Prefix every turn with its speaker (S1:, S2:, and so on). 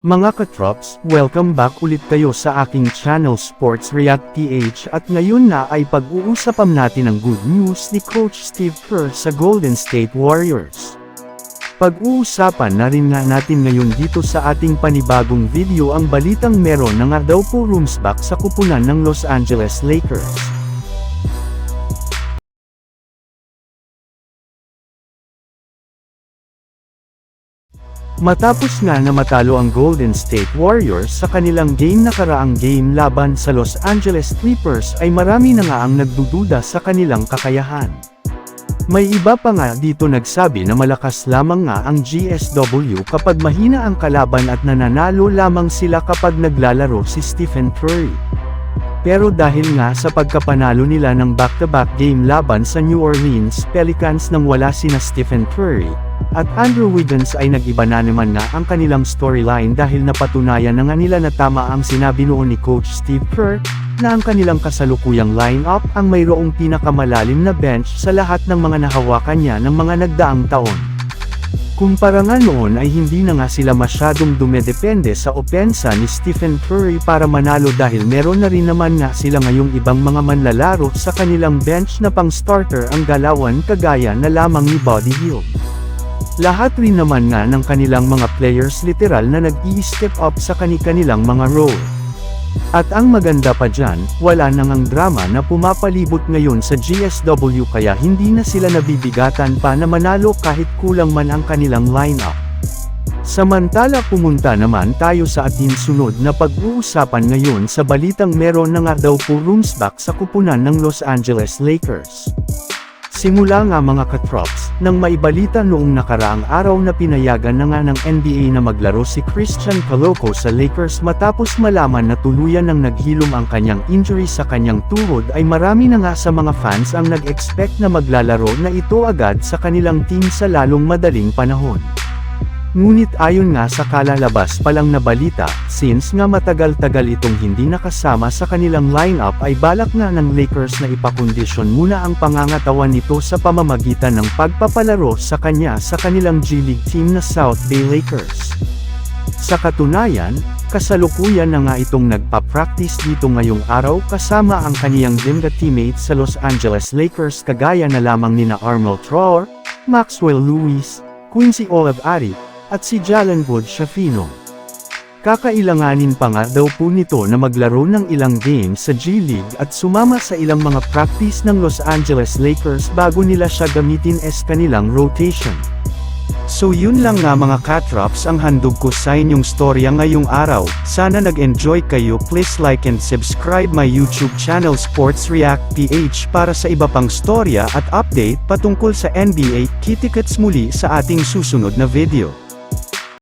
S1: Mga katrops, welcome back ulit kayo sa aking channel Sports React PH at ngayon na ay pag-uusapan natin ang good news ni Coach Steve Kerr sa Golden State Warriors. Pag-uusapan na rin nga natin ngayon dito sa ating panibagong video ang balitang meron na nga daw po rooms back sa kupunan ng Los Angeles Lakers. Matapos nga na matalo ang Golden State Warriors sa kanilang game na karaang game laban sa Los Angeles Clippers ay marami na nga ang nagdududa sa kanilang kakayahan. May iba pa nga dito nagsabi na malakas lamang nga ang GSW kapag mahina ang kalaban at nananalo lamang sila kapag naglalaro si Stephen Curry. Pero dahil nga sa pagkapanalo nila ng back-to-back game laban sa New Orleans Pelicans nang wala sina Stephen Curry, at Andrew Wiggins ay nag-iba na naman nga ang kanilang storyline dahil napatunayan na nga nila na tama ang sinabi noon ni Coach Steve Kerr, na ang kanilang kasalukuyang lineup ang mayroong pinakamalalim na bench sa lahat ng mga nahawakan niya ng mga nagdaang taon. Kumpara nga noon ay hindi na nga sila masyadong dumedepende sa opensa ni Stephen Curry para manalo dahil meron na rin naman nga sila ngayong ibang mga manlalaro sa kanilang bench na pang starter ang galawan kagaya na lamang ni Buddy Hield. Lahat rin naman nga ng kanilang mga players literal na nag-i-step up sa kani-kanilang mga role. At ang maganda pa dyan, wala nang ang drama na pumapalibot ngayon sa GSW kaya hindi na sila nabibigatan pa na manalo kahit kulang man ang kanilang lineup. Samantala pumunta naman tayo sa ating sunod na pag-uusapan ngayon sa balitang meron na nga daw po rooms back sa kupunan ng Los Angeles Lakers. Simula nga mga katrops, nang maibalita noong nakaraang araw na pinayagan na nga ng NBA na maglaro si Christian Coloco sa Lakers matapos malaman na tuluyan ng naghilom ang kanyang injury sa kanyang tuhod ay marami na nga sa mga fans ang nag-expect na maglalaro na ito agad sa kanilang team sa lalong madaling panahon. Ngunit ayon nga sa kalalabas palang na balita, since nga matagal-tagal itong hindi nakasama sa kanilang lineup ay balak nga ng Lakers na ipakondisyon muna ang pangangatawan nito sa pamamagitan ng pagpapalaro sa kanya sa kanilang G-League team na South Bay Lakers. Sa katunayan, kasalukuyan na nga itong nagpa-practice dito ngayong araw kasama ang kaniyang Zimga teammates sa Los Angeles Lakers kagaya na lamang nina Arnold Trower, Maxwell Lewis, Quincy Olive Ari, at si Jalen Wood Shafino. Kakailanganin pa nga daw po nito na maglaro ng ilang games sa G-League at sumama sa ilang mga practice ng Los Angeles Lakers bago nila siya gamitin as kanilang rotation. So yun lang nga mga katrops ang handog ko sa inyong storya ngayong araw, sana nag-enjoy kayo please like and subscribe my YouTube channel Sports React PH para sa iba pang storya at update patungkol sa NBA, kitikets muli sa ating susunod na video.